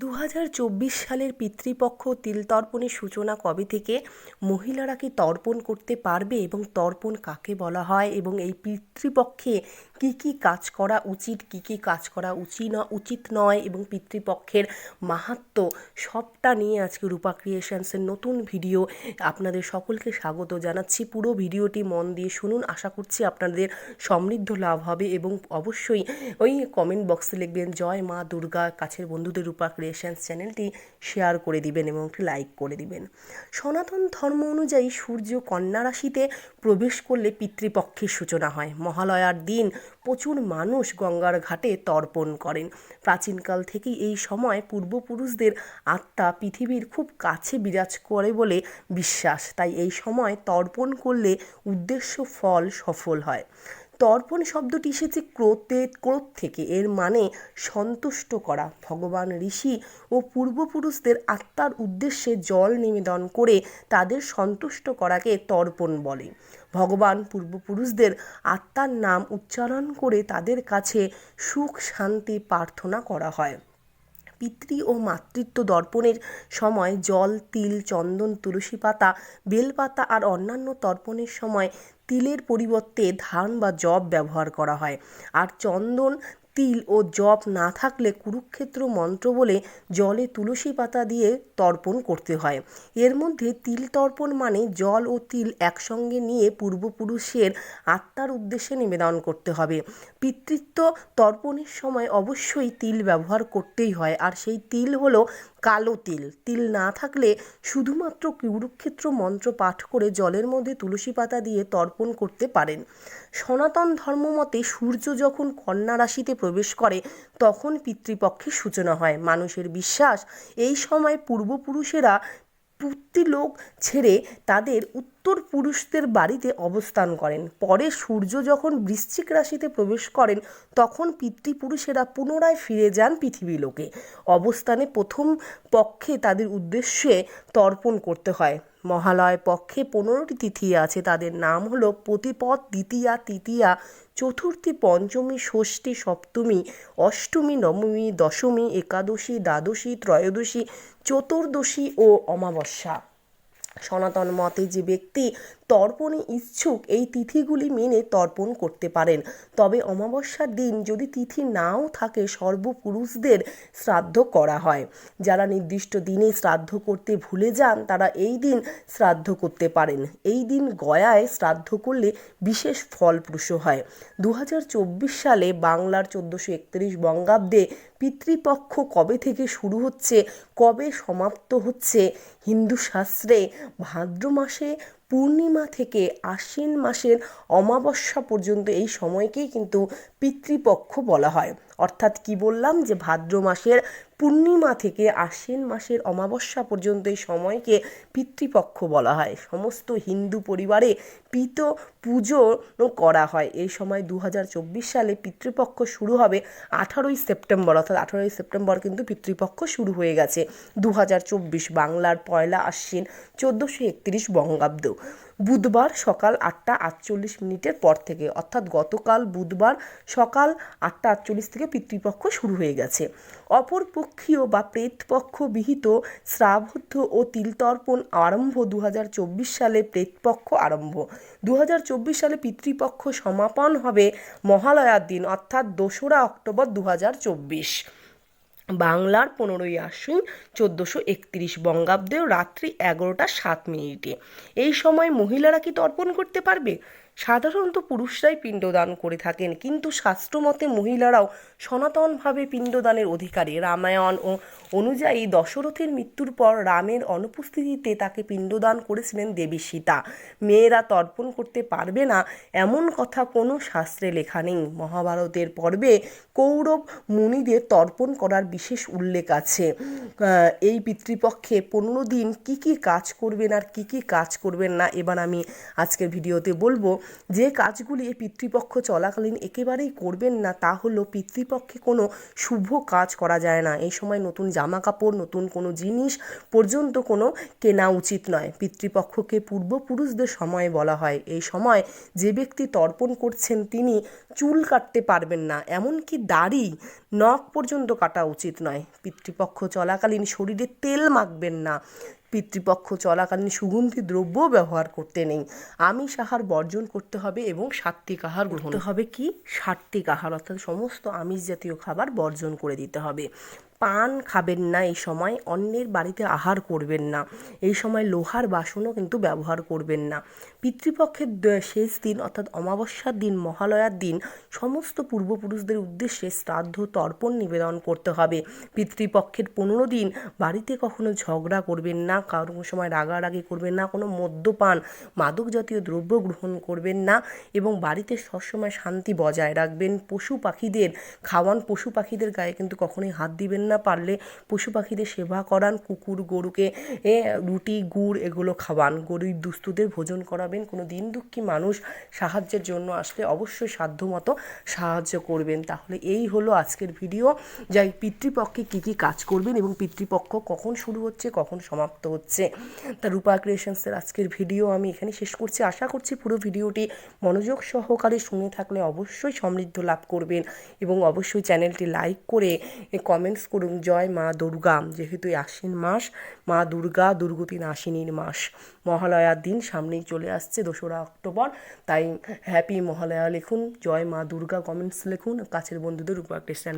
দু হাজার চব্বিশ সালের পিতৃপক্ষ তিলতর্পণের সূচনা কবে থেকে মহিলারা কি তর্পণ করতে পারবে এবং তর্পণ কাকে বলা হয় এবং এই পিতৃপক্ষে কি কি কাজ করা উচিত, কি কি কাজ করা উচিত না, উচিত নয় এবং পিতৃপক্ষের মাহাত্ম্য সবটা নিয়ে আজকে রূপা ক্রিয়েশনসের নতুন ভিডিও আপনাদের সকলকে স্বাগত জানাচ্ছি। পুরো ভিডিওটি মন দিয়ে শুনুন, আশা করছি আপনাদের সমৃদ্ধ লাভ হবে এবং অবশ্যই ওই কমেন্ট বক্সে লিখবেন, জয় মা দুর্গা কাছের বন্ধুদের রূপা ক্রিয়েশনস চ্যানেলটি শেয়ার করে দিবেন এবং একটি লাইক করে দিবেন। সনাতন ধর্ম অনুযায়ী সূর্য কন্যা রাশিতে প্রবেশ করলে পিতৃপক্ষের সূচনা হয়। মহালয়ার দিন প্রচুর মানুষ গঙ্গার ঘাটে তর্পণ করেন। প্রাচীনকাল থেকেই এই সময় পূর্বপুরুষদের আত্মা পৃথিবীর খুব কাছে বিরাজ করে বলে বিশ্বাস। তাই এই সময় তর্পণ করলে উদ্দেশ্য ফল সফল হয়। তর্পণ শব্দটি এসেছে ক্রোতে ক্রোধ থেকে। এর মানে সন্তুষ্ট করা। ভগবান ঋষি ও পূর্বপুরুষদের আত্মার উদ্দেশ্যে জল নিবেদন করে তাদের সন্তুষ্ট করাকে তর্পণ বলে। ভগবান পূর্বপুরুষদের আত্মার নাম উচ্চারণ করে তাদের কাছে সুখ, শান্তি প্রার্থনা করা হয়। পিতৃ ও মাতৃত্ব দর্পণের সময় জল, তিল, চন্দন, তুলসী পাতা, বেলপাতা আর অন্যান্য তর্পণের সময় তিলের পরিবর্তে ধান বা জব ব্যবহার করা হয়। আর চন্দন, তিল ও জপ না থাকলে কুরুক্ষেত্র মন্ত্র বলে জলে তুলসী পাতা দিয়ে তর্পণ করতে হয়। এর মধ্যে তিল তর্পণ মানে জল ও তিল একসঙ্গে নিয়ে পূর্বপুরুষের আত্মার উদ্দেশ্যে নিবেদন করতে হবে। পিতৃত্ব তর্পণের সময় অবশ্যই তিল ব্যবহার করতেই হয়। আর সেই তিল হলো কালো তিল। তিল না থাকলে শুধুমাত্র কুরুক্ষেত্র মন্ত্র পাঠ করে জলের মধ্যে তুলসী পাতা দিয়ে তর্পণ করতে পারেন। সনাতন ধর্ম মতে সূর্য যখন কন্যা রাশিতে প্রবেশ করে, তখন পিতৃপক্ষের সূচনা হয়। মানুষের বিশ্বাস, এই সময় পূর্বপুরুষেরা লোক ছেড়ে তাদের উত্তর পুরুষদের বাড়িতে অবস্থান করেন। পরে সূর্য যখন বৃশ্চিক রাশিতে প্রবেশ করেন, তখন পিতৃপুরুষেরা পুনরায় ফিরে যান পৃথিবী লোকে। অবস্থানে প্রথম পক্ষে তাদের উদ্দেশ্যে তর্পণ করতে হয়। মহালয় পক্ষে পনেরোটি তিথি আছে। তাদের নাম হলো প্রতিপদ, দ্বিতীয়া, তৃতীয়া, চতুর্থী, পঞ্চমী, ষষ্ঠী, সপ্তমী, অষ্টমী, নবমী, দশমী, একাদশী, দ্বাদশী, ত্রয়োদশী চতুর্দশী ও অমাবস্যা। সনাতন মতে যে ব্যক্তি তর্পণে ইচ্ছুক এই তিথিগুলি মেনে তর্পণ করতে পারেন। তবে অমাবস্যার দিন যদি তিথি নাও থাকে, সর্বপুরুষদের শ্রাদ্ধ করা হয়। যারা নির্দিষ্ট দিনে শ্রাদ্ধ করতে ভুলে যান, তারা এই দিন শ্রাদ্ধ করতে পারেন। এই দিন গয়ায় শ্রাদ্ধ করলে বিশেষ ফলপ্রসূ হয়। দু হাজার চব্বিশ সালে বাংলার চোদ্দোশো একত্রিশ বঙ্গাব্দে পিতৃপক্ষ কবে থেকে শুরু হচ্ছে, কবে সমাপ্ত হচ্ছে হিন্দু শাস্ত্রে ভাদ্র মাসে পূর্ণিমা থেকে আশ্বিন মাসের অমাবস্যা পর্যন্ত এই সময়কেই কিন্তু পিতৃপক্ষ বলা হয়। অর্থাৎ কি বললাম যে ভাদ্র মাসের পূর্ণিমা থেকে আশ্বিন মাসের অমাবস্যা পর্যন্ত এই সময়কে পিতৃপক্ষ বলা হয়। সমস্ত হিন্দু পরিবারে পিত পুজো করা হয়। এই সময় দু হাজার চব্বিশ সালে পিতৃপক্ষ শুরু হবে আঠারোই সেপ্টেম্বর, অর্থাৎ আঠারোই সেপ্টেম্বর কিন্তু পিতৃপক্ষ শুরু হয়ে গেছে। দু হাজার চব্বিশ বাংলার পয়লা আশ্বিন চোদ্দোশো একত্রিশ বঙ্গাব্দ। বুধবার সকাল আটটা আটচল্লিশ মিনিটের পর থেকে, অর্থাৎ গতকাল বুধবার সকাল আটটা আটচল্লিশ থেকে পিতৃপক্ষ শুরু হয়ে গেছে। অপরপক্ষীয় বা প্রেতপক্ষ বিহিত শ্রাবদ্ধ ও তিলতর্পণ আরম্ভ দু হাজার চব্বিশ সালে প্রেতপক্ষ আরম্ভ। দু হাজার চব্বিশ সালে পিতৃপক্ষ সমাপন হবে মহালয়ার দিন, অর্থাৎ দোসরা অক্টোবর দু হাজার চব্বিশ। বাংলার পনেরোই আশ্বিন চোদ্দোশো একত্রিশ বঙ্গাব্দেও রাত্রি এগারোটা সাত মিনিটে। এই সময় মহিলারা কি তর্পণ করতে পারবে? সাধারণত পুরুষরাই পিণ্ডদান করে থাকেন, কিন্তু শাস্ত্রমতে মহিলারাও সনাতনভাবে পিণ্ডদানের অধিকারী। রামায়ণ ও অনুযায়ী দশরথের মৃত্যুর পর রামের অনুপস্থিতিতে তাকে পিণ্ডদান করেছিলেন দেবী সীতা। মেয়েরা তর্পণ করতে পারবে না, এমন কথা কোনো শাস্ত্রে লেখা নেই। মহাভারতের পর্বে কৌরব মুনিদের তর্পণ করার বিশেষ উল্লেখ আছে। এই পিতৃপক্ষে পনেরো দিন কি কি কাজ করবেন আর কি কি কাজ করবেন না, এবার আমি আজকের ভিডিওতে বলব। যে কাজগুলি পিতৃপক্ষ চলাকালীন একেবারেই করবেন না, তা হলো পিতৃপক্ষে কোনো শুভ কাজ করা যায় না। এই সময় নতুন জামা কাপড় নতুন কোনো জিনিস পর্যন্ত কোনো কেনা উচিত নয়। পিতৃপক্ষকে পূর্বপুরুষদের সময় বলা হয়। এই সময় যে ব্যক্তি তর্পণ করছেন, তিনি চুল কাটতে পারবেন না। এমনকি দাড়ি নখ পর্যন্ত কাটা উচিত নয়। পিতৃপক্ষ চলাকালীন শরীরে তেল মাখবেন না। পিতৃপক্ষ চলাকালীন সুগন্ধি দ্রব্য ব্যবহার করতে নেই। আমিষ আহার বর্জন করতে হবে এবং সাত্ত্বিক আহার গ্রহণ করতে হবে কি? সাত্ত্বিক আহার অর্থাৎ সমস্ত আমিষ জাতীয় খাবার বর্জন করে দিতে হবে। পান খাবেন না এই সময়, অন্যের বাড়িতে আহার করবেন না। এই সময় লোহার বাসনও কিন্তু ব্যবহার করবেন না। পিতৃপক্ষের শেষ দিন অর্থাৎ অমাবস্যার দিন, মহালয়ার দিন, সমস্ত পূর্বপুরুষদের উদ্দেশ্যে শ্রাদ্ধ, তর্পণ নিবেদন করতে হবে। পিতৃপক্ষের পনেরো দিন বাড়িতে কখনো ঝগড়া করবেন না কারোর সময় রাগারাগি করবেন না, কোনো মদ্যপান, মাদক জাতীয় দ্রব্য গ্রহণ করবেন না এবং বাড়িতে সবসময় শান্তি বজায় রাখবেন। পশু পাখিদের, খাওয়ান পশু পাখিদের গায়ে কিন্তু কখনোই হাত দিবেন না। পারলে পশু পাখিদের সেবা করান কুকুর গরুকে এ, রুটি গুড় এগুলো খাওয়ান। গরিব দুস্থদের ভোজন করাবেন কোনো দিন দুঃখী মানুষ সাহায্যের জন্য আসলে অবশ্যই সাধ্যমতো সাহায্য করবেন। তাহলে এই হলো আজকের ভিডিও। যাই পিতৃপক্ষে কী কী কাজ করবেন এবং পিতৃপক্ষ কখন শুরু হচ্ছে কখন সমাপ্ত হচ্ছে তা রূপা ক্রিয়েশনসের আজকের ভিডিও আমি এখানে শেষ করছি। আশা করছি পুরো ভিডিওটি মনোযোগ সহকারে শুনে থাকলে অবশ্যই সমৃদ্ধ লাভ করবেন এবং অবশ্যই চ্যানেলটি লাইক করে কমেন্টস করুন। জয় মা দুর্গা। যেহেতু আশ্বিন মাস, মা দুর্গা দুর্গতিন আশ্বিনীর মাস। মহালয়ার দিন সামনেই চলে আসছে দোসরা অক্টোবর। তাই হ্যাপি মহালয়া লিখুন। জয় মা দুর্গা কমেন্টস লিখুন। কাছের বন্ধুদের উপর ক্রিয়েশন